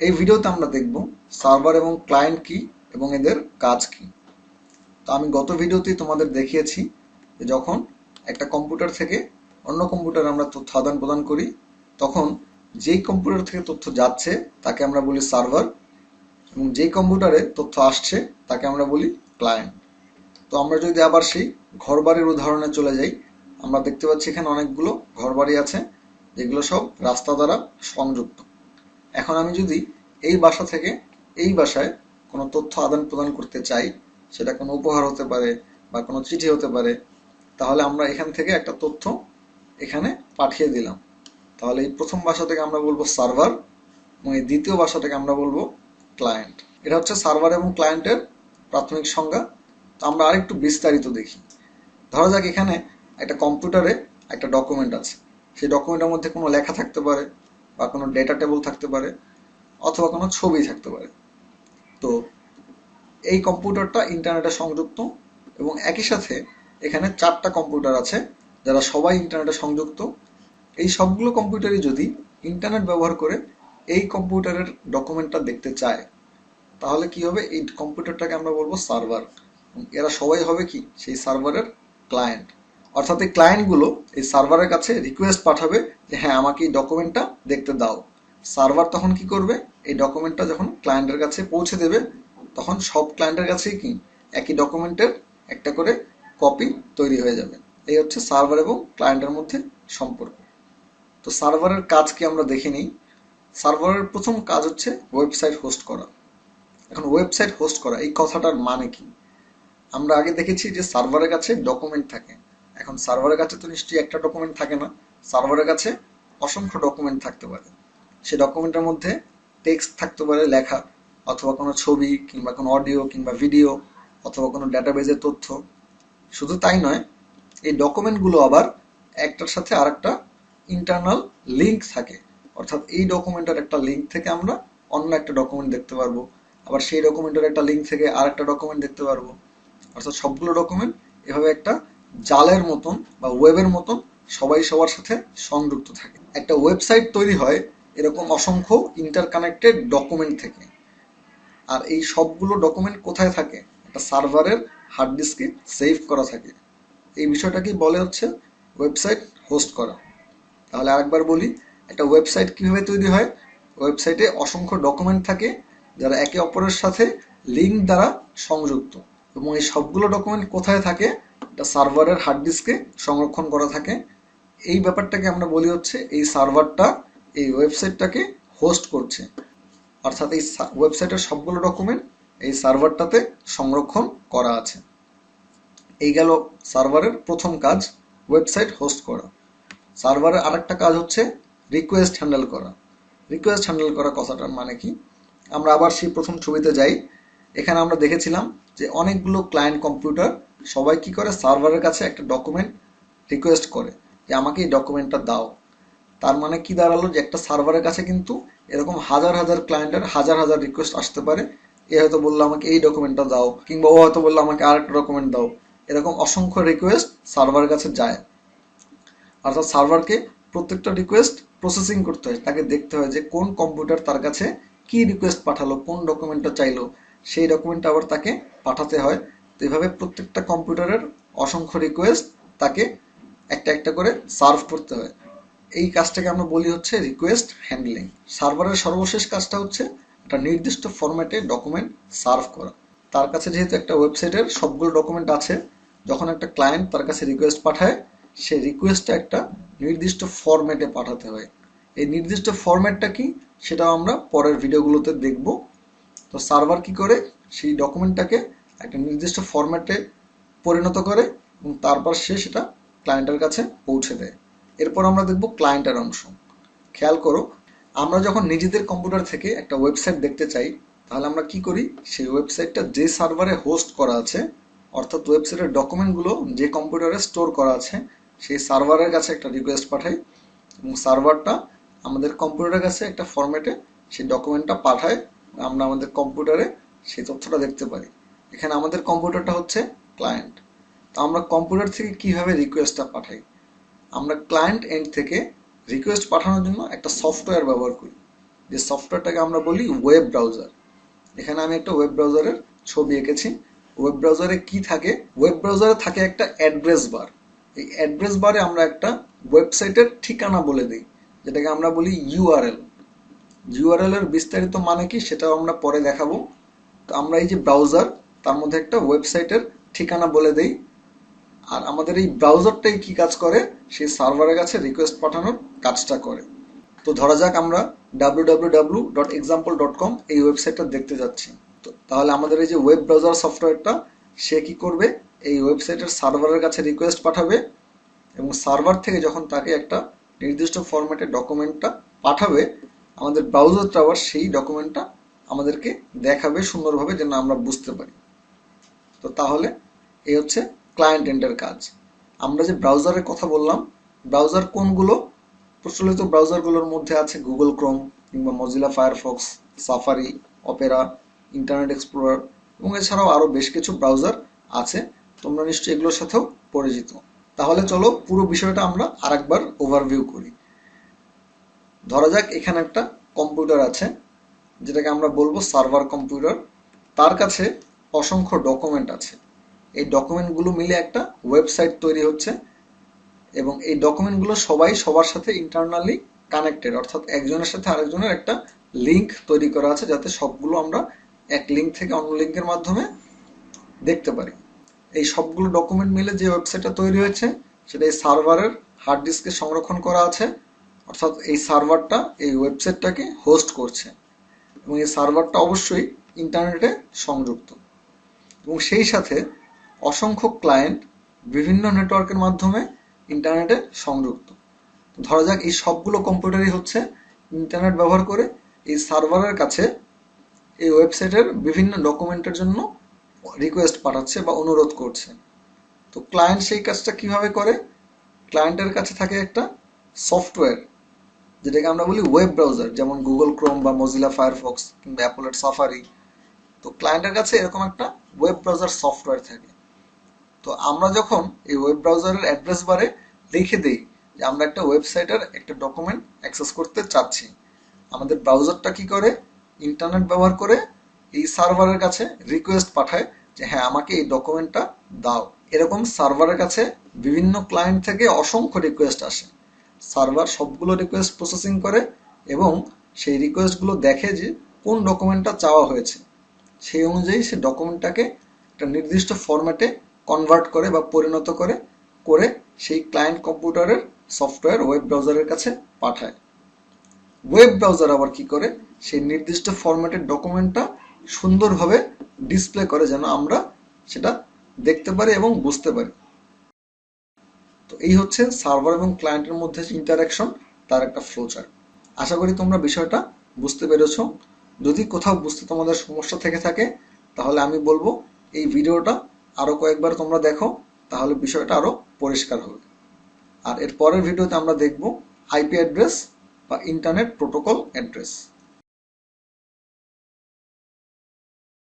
এই ভিডিওতে আমরা দেখব সার্ভার এবং ক্লায়েন্ট কি এবং এদের কাজ কি। তো আমি গত ভিডিওতেই তোমাদের দেখিয়েছি যে যখন একটা কম্পিউটার থেকে অন্য কম্পিউটারে আমরা তথ্য আদান প্রদান করি, তখন যেই কম্পিউটার থেকে তথ্য যাচ্ছে তাকে আমরা বলি সার্ভার এবং যেই কম্পিউটারে তথ্য আসছে তাকে আমরা বলি ক্লায়েন্ট। তো আমরা যদি আবার সেই ঘরবাড়ির উদাহরণে চলে যাই, আমরা দেখতে পাচ্ছি এখানে অনেকগুলো ঘরবাড়ি আছে, যেগুলো সব রাস্তা দ্বারা সংযুক্ত। এখন আমি যদি এই বাসা থেকে এই বাসায় কোনো তথ্য আদান প্রদান করতে চাই, সেটা কোনো উপহার হতে পারে বা কোনো চিঠি হতে পারে, তাহলে আমরা এখান থেকে একটা তথ্য এখানে পাঠিয়ে দিলাম। তাহলে এই প্রথম থেকে আমরা বলব সার্ভার এবং এই দ্বিতীয় থেকে আমরা বলব ক্লায়েন্ট। এটা হচ্ছে সার্ভার এবং ক্লায়েন্টের প্রাথমিক সংজ্ঞা। তো আমরা আরেকটু বিস্তারিত দেখি। ধরা যাক এখানে একটা কম্পিউটারে একটা ডকুমেন্ট আছে। সেই ডকুমেন্টের মধ্যে কোনো লেখা থাকতে পারে বা কোনো ডেটা টেবল থাকতে পারে অথবা কোনো ছবি থাকতে পারে। তো এই কম্পিউটারটা ইন্টারনেটে সংযুক্ত এবং একই সাথে এখানে চারটা কম্পিউটার আছে যারা সবাই ইন্টারনেটে সংযুক্ত। এই সবগুলো কম্পিউটারই যদি ইন্টারনেট ব্যবহার করে এই কম্পিউটারের ডকুমেন্টটা দেখতে চায়, তাহলে কি হবে? এই কম্পিউটারটাকে আমরা বলব সার্ভার। এরা সবাই হবে কি? সেই সার্ভারের ক্লায়েন্ট। অর্থাৎ এই ক্লায়েন্টগুলো এই সার্ভারের কাছে রিকোয়েস্ট পাঠাবে যে হ্যাঁ আমাকে এই ডকুমেন্টটা দেখতে দাও। সার্ভার তখন কি করবে? এই ডকুমেন্টটা যখন ক্লায়েন্টের কাছে পৌঁছে দেবে, তখন সব ক্লায়েন্টের কাছেই কি? একই ডকুমেন্টের একটা করে কপি তৈরি হয়ে যাবে। এই হচ্ছে সার্ভার এবং ক্লায়েন্টের মধ্যে সম্পর্ক। তো সার্ভারের কাজ কি আমরা দেখে নিই। সার্ভারের প্রথম কাজ হচ্ছে ওয়েবসাইট হোস্ট করা। এখন ওয়েবসাইট হোস্ট করা, এই কথাটার মানে কি? আমরা আগে দেখেছি যে সার্ভারের কাছে ডকুমেন্ট থাকে। এখন সার্ভারের কাছে তো নিশ্চয়ই একটা ডকুমেন্ট থাকে না। সার্ভারের কাছে অসংখ্য ডকুমেন্ট থাকতে পারে। সে ডকুমেন্টের মধ্যে টেক্সট থাকতে পারে, লেখা, অথবা কোনো ছবি কিংবা কোনো অডিও কিংবা ভিডিও অথবা কোনো ডেটাবেজের তথ্য। শুধু তাই নয়, এই ডকুমেন্টগুলো আবার একটার সাথে আরেকটা ইন্টারনাল লিঙ্ক থাকে। অর্থাৎ এই ডকুমেন্টের একটা লিঙ্ক থেকে আমরা অন্য একটা ডকুমেন্ট দেখতে পারব। আবার সেই ডকুমেন্টের একটা লিঙ্ক থেকে আরেকটা ডকুমেন্ট দেখতে পারব। অর্থাৎ সবগুলো ডকুমেন্ট এভাবে একটা জালের মতন বা ওয়েবের মতন সবাই সবার সাথে সংযুক্ত থাকে। একটা ওয়েবসাইট তৈরি হয় এরকম অসংখ্য ইন্টারকানেক্টেড ডকুমেন্ট থেকে। আর এই সবগুলো ডকুমেন্ট কোথায় থাকে? একটা সার্ভারের হার্ড ডিস্কে সেভ করা থাকে। এই বিষয়টাকেই বলে হচ্ছে? ওয়েবসাইট হোস্ট করা। তাহলে আরেকবার বলি, একটা ওয়েবসাইট কীভাবে তৈরি হয়? ওয়েবসাইটে অসংখ্য ডকুমেন্ট থাকে যারা একে অপরের সাথে লিঙ্ক দ্বারা সংযুক্ত। এবং এই সবগুলো ডকুমেন্ট কোথায় থাকে? এটা সার্ভারের হার্ড ডিস্কে সংরক্ষণ করা থাকে। এই ব্যাপারটাকে আমরা বলি হচ্ছে এই সার্ভারটা এই ওয়েবসাইটটাকে হোস্ট করছে। অর্থাৎ এই ওয়েবসাইটের সবগুলো ডকুমেন্ট এই সার্ভারটাতে সংরক্ষণ করা আছে। এই গেল সার্ভারের প্রথম কাজ, ওয়েবসাইট হোস্ট করা। সার্ভারের আরেকটা কাজ হচ্ছে রিকোয়েস্ট হ্যান্ডেল করা। রিকোয়েস্ট হ্যান্ডেল করা কথাটার মানে কি? আমরা আবার সেই প্রথম ছবিতে যাই। এখানে আমরা দেখেছিলাম যে অনেকগুলো ক্লায়েন্ট কম্পিউটার সবাই কি করে সার্ভারের কাছে একটা ডকুমেন্ট রিকোয়েস্ট করে যে আমাকে এই ডকুমেন্টটা দাও। তার মানে কি দাঁড়াল যে একটা সার্ভারের কাছে কিন্তু এরকম হাজার হাজার ক্লায়েন্টের হাজার হাজার রিকোয়েস্ট আসতে পারে। এ হয়তো বলল আমাকে এই ডকুমেন্টটা দাও কিংবা ও হয়তো বলল আমাকে আরেকটা ডকুমেন্ট দাও। এরকম অসংখ্য রিকোয়েস্ট সার্ভারের কাছে যায়। অর্থাৎ সার্ভারকে প্রত্যেকটা রিকোয়েস্ট প্রসেসিং করতে হয়। তাকে দেখতে হয় যে কোন কম্পিউটার তার কাছে কি রিকোয়েস্ট পাঠালো, কোন ডকুমেন্টটা চাইলো। সেই ডকুমেন্টটা আবার তাকে পাঠাতে হয়। তো এভাবে প্রত্যেকটা কম্পিউটারের অসংখ্য রিকোয়েস্ট তাকে একটা একটা করে সার্ভ করতে হয়। এই কাজটাকে আমরা বলি হচ্ছে রিকোয়েস্ট হ্যান্ডলিং সার্ভারের সর্বশেষ কাজটা হচ্ছে একটা নির্দিষ্ট ফরম্যাটে ডকুমেন্ট সার্ভ করা। তার কাছে যেহেতু একটা ওয়েবসাইটের সবগুলো ডকুমেন্ট আছে, যখন একটা ক্লায়েন্ট তার কাছে রিকোয়েস্ট পাঠায় সেই রিকোয়েস্টটা একটা নির্দিষ্ট ফরম্যাটে পাঠাতে হয়। এই নির্দিষ্ট ফরম্যাটটা কি, সেটাও আমরা পরের ভিডিওগুলোতে দেখব। তো সার্ভার কি করে, সেই ডকুমেন্টটাকে একটা নির্দিষ্ট ফরম্যাটে পরিণত করে এবং তারপর সে সেটা ক্লায়েন্টের কাছে পৌঁছে দেয়। এরপর আমরা দেখব ক্লায়েন্টের অংশ। খেয়াল করো, আমরা যখন নিজেদের কম্পিউটার থেকে একটা ওয়েবসাইট দেখতে চাই, তাহলে আমরা কি করি? সেই ওয়েবসাইটটা যে সার্ভারে হোস্ট করা আছে, অর্থাৎ ওয়েবসাইটের ডকুমেন্টগুলো যে কম্পিউটারে স্টোর করা আছে, সেই সার্ভারের কাছে একটা রিকোয়েস্ট পাঠাই এবং সার্ভারটা আমাদের কম্পিউটারের কাছে একটা ফরম্যাটে সেই ডকুমেন্টটা পাঠায়। আমরা আমাদের কম্পিউটারে সেই তথ্যটা দেখতে পারি। এখানে আমাদের কম্পিউটারটা হচ্ছে ক্লায়েন্ট তো আমরা কম্পিউটার থেকে কীভাবে রিকোয়েস্টটা পাঠাই? আমরা ক্লায়েন্ট এন্ড থেকে রিকোয়েস্ট পাঠানোর জন্য একটা সফটওয়্যার ব্যবহার করি। যে সফটওয়্যারটাকে আমরা বলি ওয়েব ব্রাউজার এখানে আমি একটা ওয়েব ব্রাউজারের ছবি এঁকেছি। ওয়েব ব্রাউজারে কি থাকে? ওয়েব ব্রাউজারে থাকে একটা অ্যাড্রেস বার এই অ্যাড্রেস বারে আমরা একটা ওয়েবসাইটের ঠিকানা বলে দিই, যেটাকে আমরা বলি ইউআরএল ইউআরএল এর বিস্তারিত মানে কি? সেটাও আমরা পরে দেখাবো। তো আমরা এই যে ব্রাউজার তার মধ্যে একটা ওয়েবসাইটের ঠিকানা বলে দেই। আর আমাদের এই ব্রাউজারটাই কি কাজ করে? সেই সার্ভারের কাছে রিকোয়েস্ট পাঠানোর কাজটা করে। তো ধরা যাক আমরা www.example.com এই ওয়েবসাইটটা দেখতে যাচ্ছি। তো তাহলে আমাদের এই যে ওয়েব ব্রাউজার সফটওয়্যারটা সে কি করবে? এই ওয়েবসাইটের সার্ভারের কাছে রিকোয়েস্ট পাঠাবে এবং সার্ভার থেকে যখন তাকে একটা নির্দিষ্ট ফরম্যাটে ডকুমেন্টটা পাঠাবে, আমাদের ব্রাউজারটা আবার সেই ডকুমেন্টটা আমাদেরকে দেখাবে সুন্দরভাবে যেন আমরা বুঝতে পারি। তো তাহলে এই হচ্ছে ক্লায়েন্ট এন্ডের কাজ। আমরা যে ব্রাউজারের কথা বললাম ব্রাউজার কোনগুলো? প্রচলিত ব্রাউজারগুলোর মধ্যে আছে গুগল ক্রোম কিংবা Mozilla Firefox Safari Opera internet explorer এবং এছাড়াও আরও বেশ কিছু ব্রাউজার আছে। তোমরা নিশ্চয়ই এগুলোর সাথেও পরিচিত। তাহলে চলো পুরো বিষয়টা আমরা আরেকবার ওভারভিউ করি। ধরা যাক এখানে একটা কম্পিউটার আছে, যেটাকে আমরা বলব সার্ভার কম্পিউটার তার কাছে অসংখ্য ডকুমেন্ট আছে। এই ডকুমেন্টগুলো মিলে একটা ওয়েবসাইট তৈরি হচ্ছে এবং এই ডকুমেন্টগুলো সবাই সবার সাথে ইন্টারনালি কানেক্টেড অর্থাৎ একজনের সাথে আরেকজনের একটা লিংক তৈরি করা আছে যাতে সবগুলো আমরা এক লিঙ্ক থেকে অন্য লিঙ্কের মাধ্যমে দেখতে পারি। এই সবগুলো ডকুমেন্ট মিলে যে ওয়েবসাইটটা তৈরি হয়েছে, সেটা এই সার্ভারের হার্ড ডিস্কে সংরক্ষণ করা আছে, অর্থাৎ এই সার্ভারটা এই ওয়েবসাইটটাকে হোস্ট করছে এবং এই সার্ভারটা অবশ্যই ইন্টারনেটে সংযুক্ত। এবং সেই সাথে অসংখ্য ক্লায়েন্ট বিভিন্ন নেটওয়ার্কের মাধ্যমে ইন্টারনেটে সংযুক্ত। ধরা যাক এই সবগুলো কম্পিউটারই হচ্ছে ইন্টারনেট ব্যবহার করে এই সার্ভারের কাছে এই ওয়েবসাইটের বিভিন্ন ডকুমেন্টের জন্য রিকোয়েস্ট পাঠাচ্ছে বা অনুরোধ করছে। তো ক্লায়েন্ট সেই কাজটা কীভাবে করে? ক্লায়েন্টের কাছে থাকে একটা সফটওয়্যার যেটাকে আমরা বলি ওয়েব ব্রাউজার যেমন গুগল ক্রোম বা মজিলা ফায়ারফক্স কিংবা অ্যাপলের সাফারি তো ক্লায়েন্টের কাছে এরকম একটা ওয়েব ব্রাউজার সফটওয়্যার থাকে। তো আমরা যখন এই ওয়েব ব্রাউজারের অ্যাড্রেস বারে লিখে দিই যে আমরা একটা ওয়েবসাইটের একটা ডকুমেন্ট অ্যাক্সেস করতে চাচ্ছি, আমাদের ব্রাউজারটা কি করে? ইন্টারনেট ব্যবহার করে এই সার্ভারের কাছে রিকোয়েস্ট পাঠায় যে হ্যাঁ আমাকে এই ডকুমেন্টটা দাও। এরকম সার্ভারের কাছে বিভিন্ন ক্লায়েন্ট থেকে অসংখ্য রিকোয়েস্ট আসে। সার্ভার সবগুলো রিকোয়েস্ট প্রসেসিং করে এবং সেই রিকোয়েস্টগুলো দেখে যে কোন ডকুমেন্টটা চাওয়া হয়েছে। সেই অনুযায়ী সে ডকুমেন্টটাকে একটা নির্দিষ্ট ফরম্যাটে কনভার্ট করে বা পরিণত করে করে সেই ক্লায়েন্ট কম্পিউটারের সফটওয়্যার ওয়েব ব্রাউজারের কাছে পাঠায়। ওয়েব ব্রাউজার আবার কি করে? সেই নির্দিষ্ট ফরম্যাটের ডকুমেন্টটা সুন্দরভাবে ডিসপ্লে করে যেন আমরা সেটা দেখতে পারি এবং বুঝতে পারি। তো এই হচ্ছে সার্ভার এবং ক্লায়েন্টের মধ্যে ইন্টারাকশন তার একটা ফ্লোচার্ট আশা করি তোমরা বিষয়টা বুঝতে পেরেছ। যদি কোথাও বুঝতে তোমাদের সমস্যা থেকে থাকে, তাহলে আমি বলব এই ভিডিওটা আরও কয়েকবার তোমরা দেখো, তাহলে বিষয়টা আরও পরিষ্কার হবে। আর এর পরের ভিডিওতে আমরা দেখব আইপি অ্যাড্রেস বা ইন্টারনেট প্রোটোকল অ্যাড্রেস।